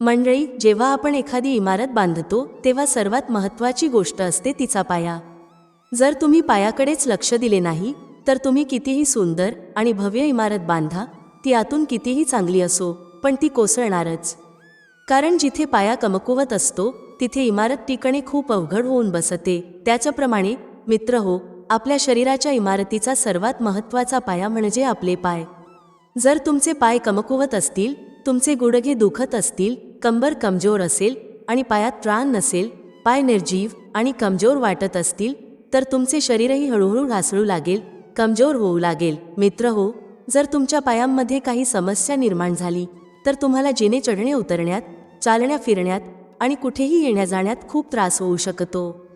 मंडळी जेव्हा आपण एखादी इमारत बांधतो तेव्हा सर्वात महत्त्वाची गोष्ट असते तिचा पाया. जर तुम्ही पायाकडेच लक्ष दिले नाही तर तुम्ही कितीही सुंदर आणि भव्य इमारत बांधा ती आतून कितीही चांगली असो पण ती कोसळणारच. कारण जिथे पाया कमकुवत असतो तिथे इमारत टिकणे खूप अवघड होऊन बसते. त्याच्याप्रमाणे मित्र हो आपल्या शरीराच्या इमारतीचा सर्वात महत्त्वाचा पाया म्हणजे आपले पाय. जर तुमचे पाय कमकुवत असतील तुमचे गुडघे दुखत असतील कंबर कमजोर असेल आणि पायात त्राण नसेल पाय निर्जीव आणि कमजोर वाटत असतील तर तुमचे शरीरही हळूहळू ढासळू लागेल कमजोर होऊ लागेल. मित्र हो जर तुमच्या पायांमध्ये काही समस्या निर्माण झाली तर तुम्हाला जिने चढणे उतरण्यात चालण्या फिरण्यात आणि कुठेही येण्या जाण्यात खूप त्रास होऊ शकतो.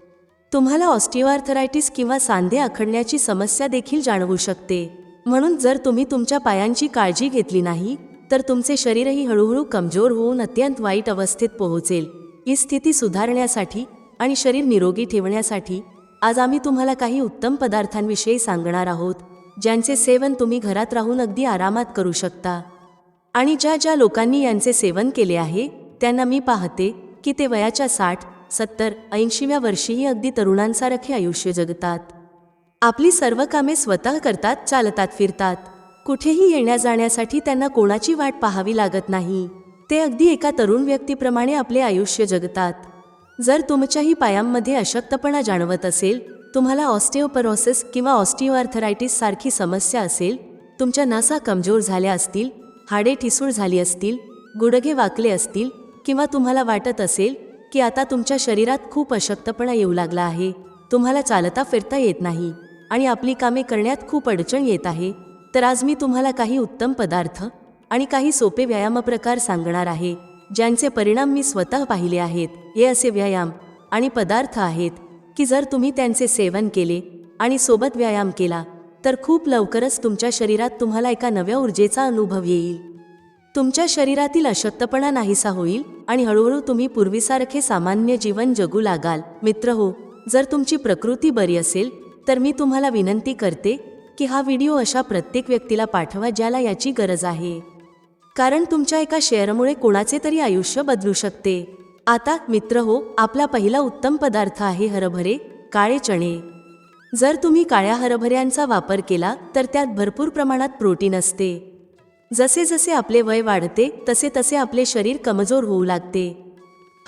तुम्हाला ऑस्टिओआर्थरायटिस किंवा सांधे आखडण्याची समस्या देखील जाणवू शकते. म्हणून जर तुम्ही तुमच्या पायांची काळजी घेतली नाही तर तुमचे शरीरही हळूहळू कमजोर होऊन अत्यंत वाईट अवस्थेत पोहोचेल. ही स्थिती सुधारण्यासाठी आणि शरीर निरोगी ठेवण्यासाठी आज आम्ही तुम्हाला काही उत्तम पदार्थांविषयी सांगणार आहोत ज्यांचे सेवन तुम्ही घरात राहून अगदी आरामात करू शकता. आणि ज्या ज्या लोकांनी यांचे सेवन केले आहे त्यांना मी पाहते की ते वयाच्या साठ सत्तर ऐंशीव्या वर्षीही अगदी तरुणांसारखे आयुष्य जगतात. आपली सर्व कामे स्वतः करतात चालतात फिरतात. कुठेही येण्या जाण्यासाठी त्यांना कोणाची वाट पाहावी लागत नाही. ते अगदी एका तरुण व्यक्तीप्रमाणे आपले आयुष्य जगतात. जर तुमच्याही पायांमध्ये अशक्तपणा जाणवत असेल तुम्हाला ऑस्टिओपरोसिस किंवा ऑस्टिओआर्थरायटिस सारखी समस्या असेल तुमच्या नसा कमजोर झाल्या असतील हाडे ठिसूळ झाली असतील गुडघे वाकले असतील किंवा तुम्हाला वाटत असेल की आता तुमच्या शरीरात खूप अशक्तपणा येऊ लागला आहे तुम्हाला चालता फिरता येत नाही आणि आपली कामे करण्यात खूप अडचण येत आहे तर आज मी तुम्हाला काही उत्तम पदार्थ आणि काही सोपे व्यायाम प्रकार सांगणार आहे ज्यांचे परिणाम मी स्वतः पाहिले आहेत. हे असे व्यायाम आणि पदार्थ आहेत की जर तुम्ही त्यांचे सेवन केले आणि सोबत व्यायाम केला तर खूप लवकरच तुमच्या शरीरात तुम्हाला एका नव्या ऊर्जेचा अनुभव येईल. तुमच्या शरीरातील अशक्तपणा नाहीसा होईल आणि हळूहळू तुम्ही पूर्वीसारखे सामान्य जीवन जगू लागाल. मित्र हो जर तुमची प्रकृती बरी असेल तर मी तुम्हाला विनंती करते की हा व्हिडिओ अशा प्रत्येक व्यक्तीला पाठवा ज्याला याची गरज आहे. कारण तुमच्या एका शेअरमुळे कोणाचे तरी आयुष्य बदलू शकते. आता मित्र हो आपला पहिला उत्तम पदार्थ आहे हरभरे काळे चणे. जर तुम्ही काळ्या हरभऱ्यांचा वापर केला तर त्यात भरपूर प्रमाणात प्रोटीन असते. जसे जसे आपले वय वाढते तसे तसे आपले शरीर कमजोर होऊ लागते.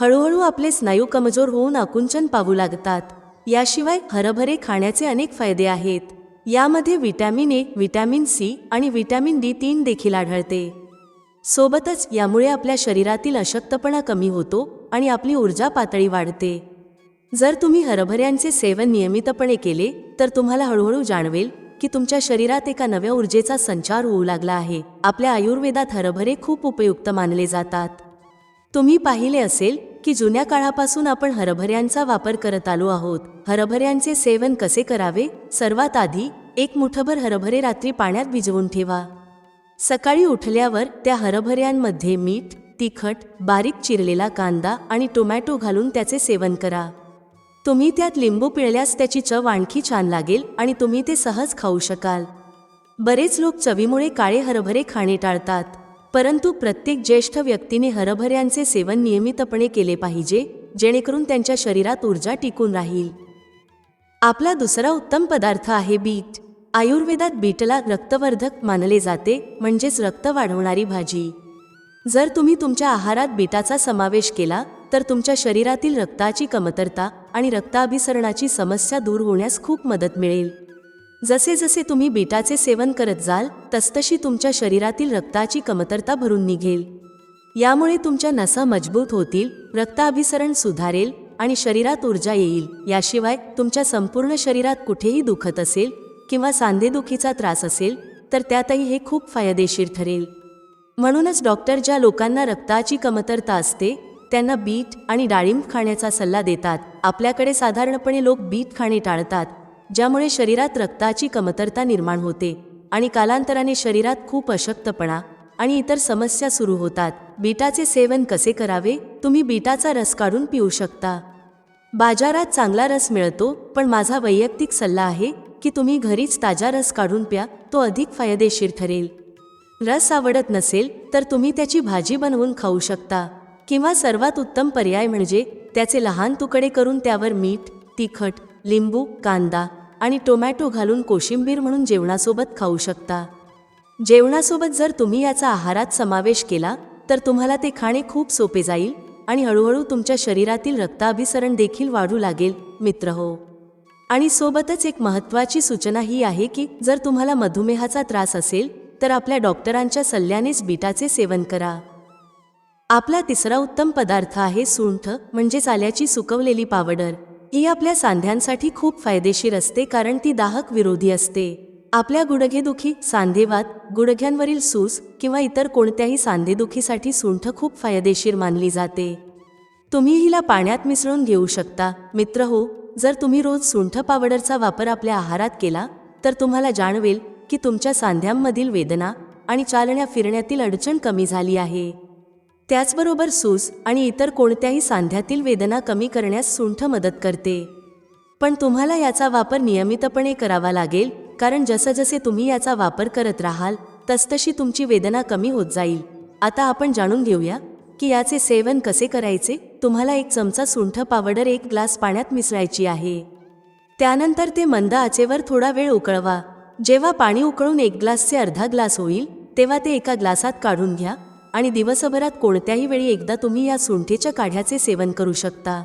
हळूहळू आपले स्नायू कमजोर होऊन आकुंचन पावू लागतात. याशिवाय हरभरे खाण्याचे अनेक फायदे आहेत. यामध्ये व्हिटॅमिन ए व्हिटॅमिन सी आणि व्हिटॅमिन डी तीन देखील आढळते. सोबतच यामुळे आपल्या शरीरातील अशक्तपणा कमी होतो आणि आपली ऊर्जा पातळी वाढते. जर तुम्ही हरभऱ्यांचे सेवन नियमितपणे केले तर तुम्हाला हळूहळू जाणवेल की तुमच्या शरीरात एका नव्या ऊर्जेचा संचार होऊ लागला आहे. आपल्या आयुर्वेदात हरभरे खूप उपयुक्त मानले जातात. तुम्ही पाहिले असेल की जुन्या काळापासून आपण हरभऱ्यांचा वापर करत आलो आहोत. हरभऱ्यांचे सेवन कसे करावे? सर्वात आधी एक मुठभर हरभरे रात्री पाण्यात भिजवून ठेवा. सकाळी उठल्यावर त्या हरभऱ्यांमध्ये मीठ तिखट बारीक चिरलेला कांदा आणि टोमॅटो घालून त्याचे सेवन करा. तुम्ही त्यात लिंबू पिळल्यास त्याची चव आणखी छान लागेल आणि तुम्ही ते सहज खाऊ शकाल. बरेच लोक चवीमुळे काळे हरभरे खाणे टाळतात. परंतु प्रत्येक ज्येष्ठ व्यक्तीने हरभऱ्यांचे सेवन नियमितपणे केले पाहिजे जेणेकरून त्यांच्या शरीरात ऊर्जा टिकून राहील. आपला दुसरा उत्तम पदार्थ आहे बीट. आयुर्वेदात बीटला रक्तवर्धक मानले जाते म्हणजेच रक्त वाढवणारी भाजी. जर तुम्ही तुमच्या आहारात बीटाचा समावेश केला तर तुमच्या शरीरातील रक्ताची कमतरता आणि रक्ताभिसरणाची समस्या दूर होण्यास खूप मदत मिळेल. जसे जसे तुम्ही बीटाचे सेवन करत जाल तसतशी तुमच्या शरीरातील रक्ताची कमतरता भरून निघेल. यामुळे तुमच्या नसा मजबूत होतील रक्ताभिसरण सुधारेल आणि शरीरात ऊर्जा येईल. याशिवाय तुमच्या संपूर्ण शरीरात कुठेही दुखत असेल किंवा सांधेदुखीचा त्रास असेल तर त्यातही हे खूप फायदेशीर ठरेल. म्हणूनच डॉक्टर ज्या लोकांना रक्ताची कमतरता असते त्यांना बीट आणि डाळिंब खाण्याचा सल्ला देतात. आपल्याकडे साधारणपणे लोक बीट खाणे टाळतात. ज्यामुळे शरीरात रक्ताची कमतरता निर्माण होते आणि कालांतराने शरीरात खूप अशक्तपणा आणि इतर समस्या सुरू होतात. बीटाचे सेवन कसे करावे? तुम्ही बीटाचा रस काढून पिऊ शकता. बाजारात चांगला रस मिळतो पण माझा वैयक्तिक सल्ला आहे की तुम्ही घरीच ताजा रस काढून प्या तो अधिक फायदेशीर ठरेल. रस आवडत नसेल तर तुम्ही त्याची भाजी बनवून खाऊ शकता. किंवा सर्वात उत्तम पर्याय म्हणजे त्याचे लहान तुकडे करून त्यावर मीठ तिखट लिंबू कांदा आणि टोमॅटो घालून कोशिंबीर म्हणून जेवणासोबत खाऊ शकता. जेवणासोबत जर तुम्ही याचा आहारात समावेश केला तर तुम्हाला ते खाणे खूप सोपे जाईल आणि हळूहळू तुमच्या शरीरातील रक्ताभिसरण देखील वाढू लागेल मित्र हो. आणि सोबतच एक महत्त्वाची सूचना ही आहे की जर तुम्हाला मधुमेहाचा त्रास असेल तर आपल्या डॉक्टरांच्या सल्ल्यानेच बीटाचे सेवन करा. आपला तिसरा उत्तम पदार्थ आहे सुंठ म्हणजेच आल्याची सुकवलेली पावडर. ही आपल्या सांध्यांसाठी खूप फायदेशीर असते कारण ती दाहक विरोधी असते. आपल्या गुडघेदुखी सांधेवात गुडघ्यांवरील सूस किंवा इतर कोणत्याही सांधेदुखीसाठी सुंठ खूप फायदेशीर मानली जाते. तुम्ही हिला पाण्यात मिसळून घेऊ शकता. मित्र हो जर तुम्ही रोज सुंठ पावडरचा वापर आपल्या आहारात केला तर तुम्हाला जाणवेल की तुमच्या सांध्यांमधील वेदना आणि चालण्या फिरण्यातील अडचण कमी झाली आहे. त्याचबरोबर सूस आणि इतर कोणत्याही सांध्यातील वेदना कमी करण्यास सुंठ मदत करते. पण तुम्हाला याचा वापर नियमितपणे करावा लागेल कारण जसजसे तुम्ही याचा वापर करत राहाल तसतशी तुमची वेदना कमी होत जाईल. आता आपण जाणून घेऊया की याचे सेवन कसे करायचे? तुम्हाला एक चमचा सुंठ पावडर एक ग्लास पाण्यात मिसळायची आहे. त्यानंतर ते मंद आचेवर थोडा वेळ उकळवा. जेव्हा पाणी उकळून एक ग्लासचे अर्धा ग्लास होईल तेव्हा ते एका ग्लासात काढून घ्या. आणि दिवसभरात कोणत्याही वेळी एकदा तुम्ही या सुंठीच्या काढ्याचे सेवन करू शकता.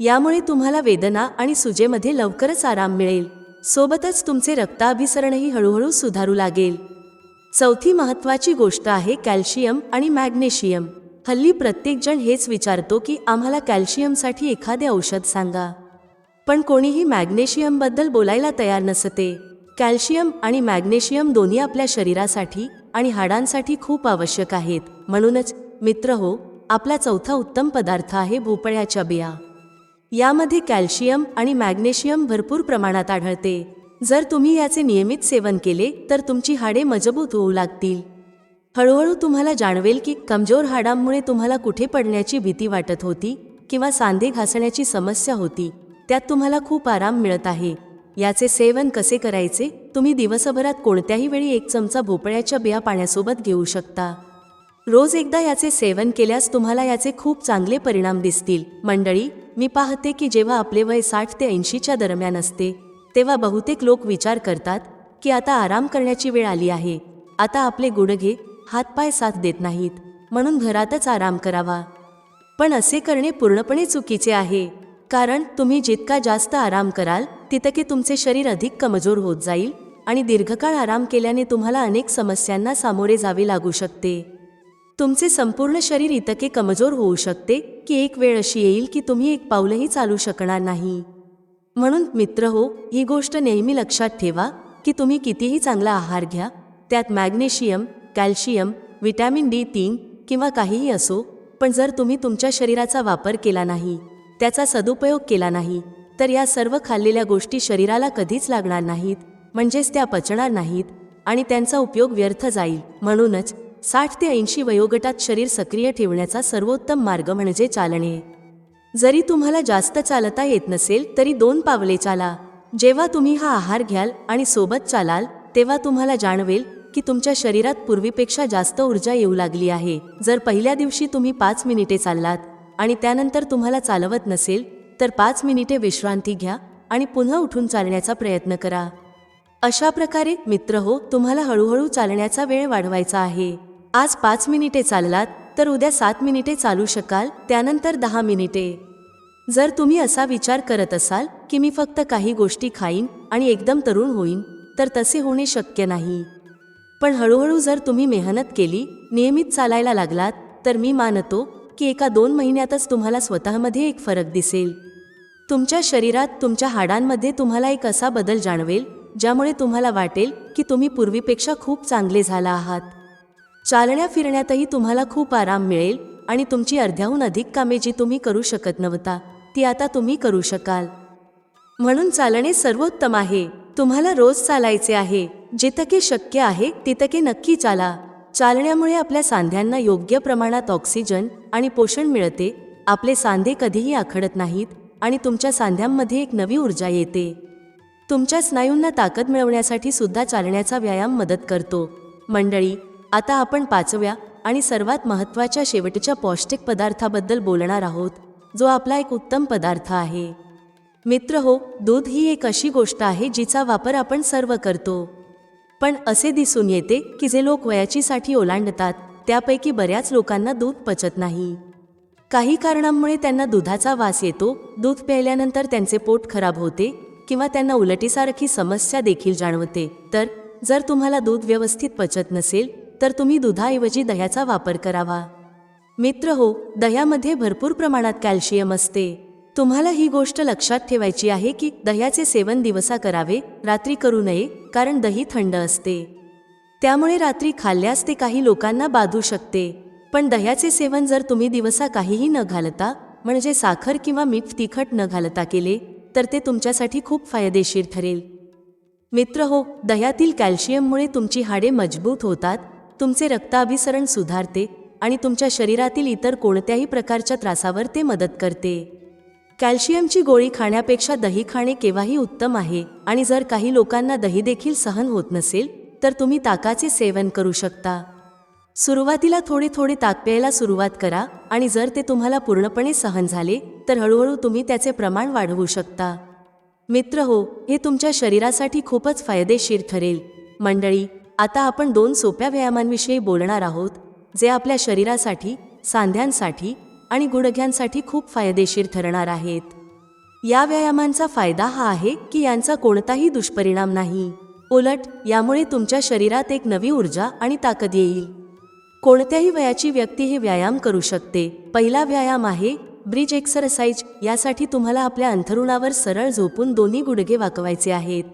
यामुळे तुम्हाला वेदना आणि सुजेमध्ये लवकरच आराम मिळेल. सोबतच तुमचे रक्ताभिसरणही हळूहळू सुधारू लागेल. चौथी महत्त्वाची गोष्ट आहे कॅल्शियम आणि मॅग्नेशियम. हल्ली प्रत्येकजण हेच विचारतो की आम्हाला कॅल्शियमसाठी एखादे औषध सांगा. पण कोणीही मॅग्नेशियमबद्दल बोलायला तयार नसते. कॅल्शियम आणि मॅग्नेशियम दोन्ही आपल्या शरीरासाठी आणि हाडांसाठी खूप आवश्यक आहेत. म्हणूनच मित्र हो आपला चौथा उत्तम पदार्थ आहे भोपळ्याच्या बिया. यामध्ये कॅल्शियम आणि मॅग्नेशियम भरपूर प्रमाणात आढळते. जर तुम्ही याचे नियमित सेवन केले तर तुमची हाडे मजबूत होऊ लागतील. हळूहळू तुम्हाला जाणवेल की कमजोर हाडांमुळे तुम्हाला कुठे पडण्याची भीती वाटत होती किंवा सांधे घासण्याची समस्या होती. त्यात तुम्हाला खूप आराम मिळत आहे. याचे सेवन कसे करायचे? तुम्ही दिवसभरात कोणत्याही वेळी एक चमचा भोपळ्याच्या बिया पाण्यासोबत घेऊ शकता. रोज एकदा याचे सेवन केल्यास तुम्हाला याचे खूप चांगले परिणाम दिसतील. मंडळी मी पाहते की जेव्हा आपले वय साठ ते ऐंशीच्या दरम्यान असते तेव्हा बहुतेक लोक विचार करतात की आता आराम करण्याची वेळ आली आहे. आता आपले गुडघे हातपाय साथ देत नाहीत म्हणून घरातच आराम करावा. पण असे करणे पूर्णपणे चुकीचे आहे कारण तुम्ही जितका जास्त आराम कराल तितके तुमचे शरीर अधिक कमजोर होत जाईल आणि दीर्घकाळ आराम केल्याने तुम्हाला अनेक समस्यांना सामोरे जावे लागू शकते. तुमचे संपूर्ण शरीर इतके कमजोर होऊ शकते की एक वेळ अशी येईल की तुम्ही एक पाऊलही चालू शकणार नाही. म्हणून मित्र हो ही गोष्ट नेहमी लक्षात ठेवा की तुम्ही कितीही चांगला आहार घ्या त्यात मॅग्नेशियम कॅल्शियम विटॅमिन डी तीन किंवा काहीही असो पण जर तुम्ही तुमच्या शरीराचा वापर केला नाही त्याचा सदुपयोग केला नाही तर या सर्व खाल्लेल्या गोष्टी शरीराला कधीच लागणार नाहीत म्हणजेच त्या पचणार नाहीत आणि त्यांचा उपयोग व्यर्थ जाईल. म्हणूनच साठ ते ऐंशी वयोगटात शरीर सक्रिय ठेवण्याचा सर्वोत्तम मार्ग म्हणजे चालणे. जरी तुम्हाला जास्त चालता येत नसेल तरी दोन पावले चाला. जेव्हा तुम्ही हा आहार घ्याल आणि सोबत चालाल तेव्हा तुम्हाला जाणवेल की तुमच्या शरीरात पूर्वीपेक्षा जास्त ऊर्जा येऊ लागली आहे. जर पहिल्या दिवशी तुम्ही पाच मिनिटे चाललात आणि त्यानंतर तुम्हाला चालवत नसेल तर पाच मिनिटे विश्रांती घ्या आणि पुन्हा उठून चालण्याचा प्रयत्न करा. अशा प्रकारे मित्र हो तुम्हाला हळूहळू चालण्याचा वेळ वाढवायचा आहे. आज पाच मिनिटे चाललात तर उद्या सात मिनिटे चालू शकाल त्यानंतर दहा मिनिटे. जर तुम्ही असा विचार करत असाल की मी फक्त काही गोष्टी खाईन आणि एकदम तरुण होईन तर तसे होणे शक्य नाही. पण हळूहळू जर तुम्ही मेहनत केली नियमित चालायला लागलात तर मी मानतो की एका दोन महिन्यातच तुम्हाला स्वतःमध्ये एक फरक दिसेल. तुमच्या शरीरात तुमच्या हाडांमध्ये तुम्हाला एक असा बदल जाणवेल ज्यामुळे तुम्हाला वाटेल की तुम्ही पूर्वीपेक्षा खूप चांगले झाला आहात. चालण्या फिरण्यातही तुम्हाला खूप आराम मिळेल आणि तुमची अर्ध्याहून अधिक कामे जी तुम्ही करू शकत नव्हता ती आता तुम्ही करू शकाल. म्हणून चालणे सर्वोत्तम आहे. तुम्हाला रोज चालायचे आहे. जितके शक्य आहे तितके नक्की चाला. चालण्यामुळे आपल्या सांध्यांना योग्य प्रमाणात ऑक्सिजन आणि पोषण मिळते आपले सांधे कधीही आखडत नाहीत आणि तुमच्या सांध्यांमध्ये एक नवी ऊर्जा येते. तुमच्या स्नायूंना ताकद मिळवण्यासाठी सुद्धा चालण्याचा व्यायाम मदत करतो. मंडळी आता आपण पाचव्या आणि सर्वात महत्त्वाच्या शेवटच्या पौष्टिक पदार्थाबद्दल बोलणार आहोत जो आपला एक उत्तम पदार्थ आहे. मित्र हो दूध ही एक अशी गोष्ट आहे जिचा वापर आपण सर्व करतो. पण असे दिसून येते की जे लोक वयाची साठी ओलांडतात त्यापैकी बऱ्याच लोकांना दूध पचत नाही. काही कारणांमुळे त्यांना दुधाचा वास येतो दूध प्यायल्यानंतर त्यांचे पोट खराब होते किंवा त्यांना उलटीसारखी समस्या देखील जाणवते. तर जर तुम्हाला दूध व्यवस्थित पचत नसेल तर तुम्ही दुधाऐवजी दह्याचा वापर करावा. मित्र हो दह्यामध्ये भरपूर प्रमाणात कॅल्शियम असते. तुम्हाला ही गोष्ट लक्षात ठेवायची आहे की दह्याचे सेवन दिवसा करावे रात्री करू नये कारण दही थंड असते. त्यामुळे रात्री खाल्ल्यास ते काही लोकांना बाधू शकते. पण दह्याचे सेवन जर तुम्ही दिवसा काहीही न घालता म्हणजे साखर किंवा मीठ तिखट न घालता केले तर ते तुमच्यासाठी खूप फायदेशीर ठरेल. मित्र हो दह्यातील कॅल्शियममुळे तुमची हाडे मजबूत होतात तुमचे रक्ताभिसरण सुधारते आणि तुमच्या शरीरातील इतर कोणत्याही प्रकारच्या त्रासावर ते मदत करते. कॅल्शियमची गोळी खाण्यापेक्षा दही खाणे केव्हाही उत्तम आहे. आणि जर काही लोकांना दही देखील सहन होत नसेल तर तुम्ही ताकाचे सेवन करू शकता. सुरुवातीला थोडे थोडे ताक प्यायला सुरुवात करा आणि जर ते तुम्हाला पूर्णपणे सहन झाले तर हळूहळू तुम्ही त्याचे प्रमाण वाढवू शकता. मित्र हो हे तुमच्या शरीरासाठी खूपच फायदेशीर ठरेल. मंडळी आता आपण दोन सोप्या व्यायामांविषयी बोलणार आहोत जे आपल्या शरीरासाठी सांध्यांसाठी आणि गुडघ्यांसाठी खूप फायदेशीर ठरणार आहेत. या व्यायामांचा फायदा हा आहे की यांचा कोणताही दुष्परिणाम नाही. उलट यामुळे तुमच्या शरीरात एक नवी ऊर्जा आणि ताकद येईल. कोणत्याही वयाची व्यक्ती हे व्यायाम करू शकते. पहिला व्यायाम आहे ब्रिज एक्सरसाइज. यासाठी तुम्हाला आपल्या अंथरुणावर सरळ झोपून दोन्ही गुडघे वाकवायचे आहेत.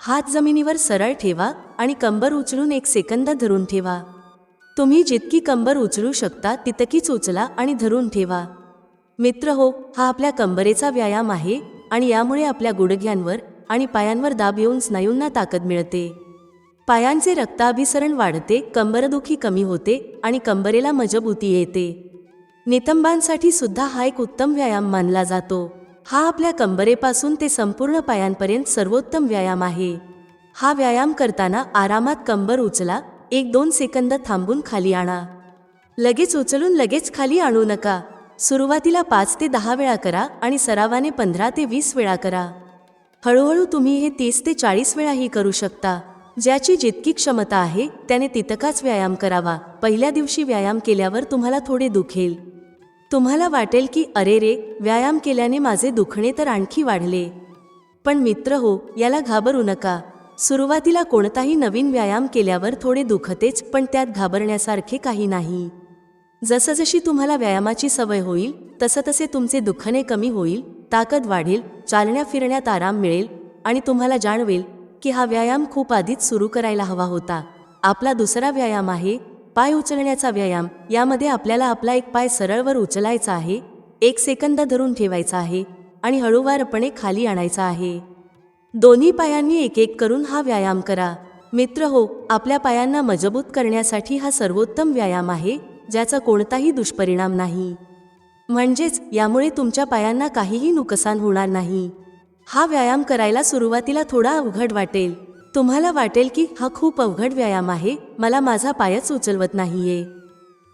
हात जमिनीवर सरळ ठेवा आणि कंबर उचलून एक सेकंद धरून ठेवा. तुम्ही जितकी कंबर उचलू शकता तितकीच उचला आणि धरून ठेवा. मित्र हो हा आपल्या कंबरेचा व्यायाम आहे आणि यामुळे आपल्या गुडघ्यांवर आणि पायांवर दाब येऊन स्नायूंना ताकद मिळते. पायांचे रक्ताभिसरण वाढते कंबरदुखी कमी होते आणि कंबरेला मजबूती येते. नितंबांसाठी सुद्धा हा एक उत्तम व्यायाम मानला जातो. हा आपल्या कंबरेपासून ते संपूर्ण पायांपर्यंत सर्वोत्तम व्यायाम आहे. हा व्यायाम करताना आरामात कंबर उचला एक दोन सेकंद थांबून खाली आणा. लगेच उचलून लगेच खाली आणू नका. सुरुवातीला पाच ते दहा वेळा करा आणि सरावाने पंधरा ते वीस वेळा करा. हळूहळू तुम्ही हे तीस ते चाळीस वेळाही करू शकता. ज्याची जितकी क्षमता आहे त्याने तितकाच व्यायाम करावा. पहिल्या दिवशी व्यायाम केल्यावर तुम्हाला थोडे दुखेल. तुम्हाला वाटेल की अरे रे व्यायाम केल्याने माझे दुखणे तर आणखी वाढले. पण मित्र हो याला घाबरू नका. सुरुवातीला कोणताही नवीन व्यायाम केल्यावर थोडे दुखतेच पण त्यात घाबरण्यासारखे काही नाही. जसजशी तुम्हाला व्यायामाची सवय होईल तसतसे तुमचे दुखणे कमी होईल ताकद वाढेल चालण्या फिरण्यात आराम मिळेल आणि तुम्हाला जाणवेल की हा व्यायाम खूप आधीच सुरू करायला हवा होता. आपला दुसरा व्यायाम आहे पाय उचलण्याचा व्यायाम. यामध्ये आपल्याला आपला एक पाय सरळवर उचलायचा आहे एक सेकंद धरून ठेवायचा आहे आणि हळूवारपणे खाली आणायचा आहे. दोन्ही पायांनी एक एक करून हा व्यायाम करा. मित्र हो आपल्या पायांना मजबूत करण्यासाठी हा सर्वोत्तम व्यायाम आहे ज्याचा कोणताही दुष्परिणाम नाही. म्हणजेच यामुळे तुमच्या पायांना काहीही नुकसान होणार नाही. हा व्यायाम करायला सुरुवातीला थोडा अवघड वाटेल. तुम्हाला वाटेल की हा खूप अवघड व्यायाम आहे मला माझा पायच उचलवत नाहीये.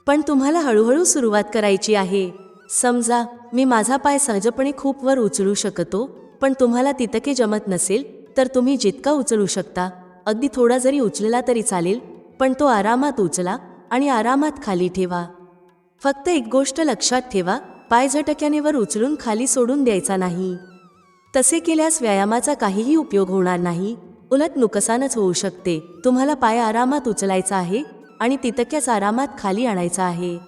पण तुम्हाला हळूहळू सुरुवात करायची आहे. समजा मी माझा पाय सहजपणे खूप वर उचलू शकतो पण तुम्हाला तितके जमत नसेल तर तुम्ही जितका उचलू शकता. अगदी थोडा जरी उचलला तरी चालेल पण तो आरामात उचला आणि आरामात खाली ठेवा. फक्त एक गोष्ट लक्षात ठेवा पाय झटक्याने वर उचलून खाली सोडून द्यायचा नाही. तसे केल्यास व्यायामाचा काहीही उपयोग होणार नाही. उलट नुकसानच होऊ शकते. तुम्हाला पाय आरामात उचलायचा आहे आणि तितक्याच आरामात खाली आणायचा आहे.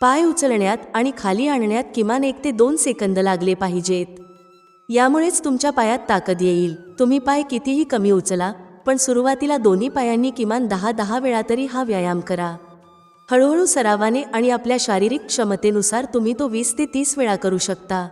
पाय उचलण्यात आणि खाली आणण्यात किमान एक ते दोन सेकंद लागले पाहिजेत. यामुळेच तुमच्या पायात ताकद येईल. तुम्ही पाय कितीही कमी उचला पण सुरुवातीला दोन्ही पायांनी किमान दहा दहा वेळा तरी हा व्यायाम करा. हळूहळू सरावाने आणि आपल्या शारीरिक क्षमतेनुसार तुम्ही तो वीस ते तीस वेळा करू शकता.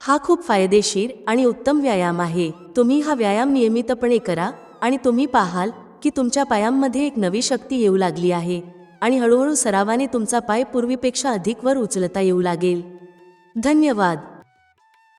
हा खूप फायदेशीर आणि उत्तम व्यायाम आहे. तुम्ही हा व्यायाम नियमितपणे करा आणि तुम्ही पाहाल की तुमच्या पायांमध्ये एक नवी शक्ती येऊ लागली आहे आणि हळूहळू सरावाने तुमचा पाय पूर्वीपेक्षा अधिक वर उचलता येऊ लागेल. धन्यवाद!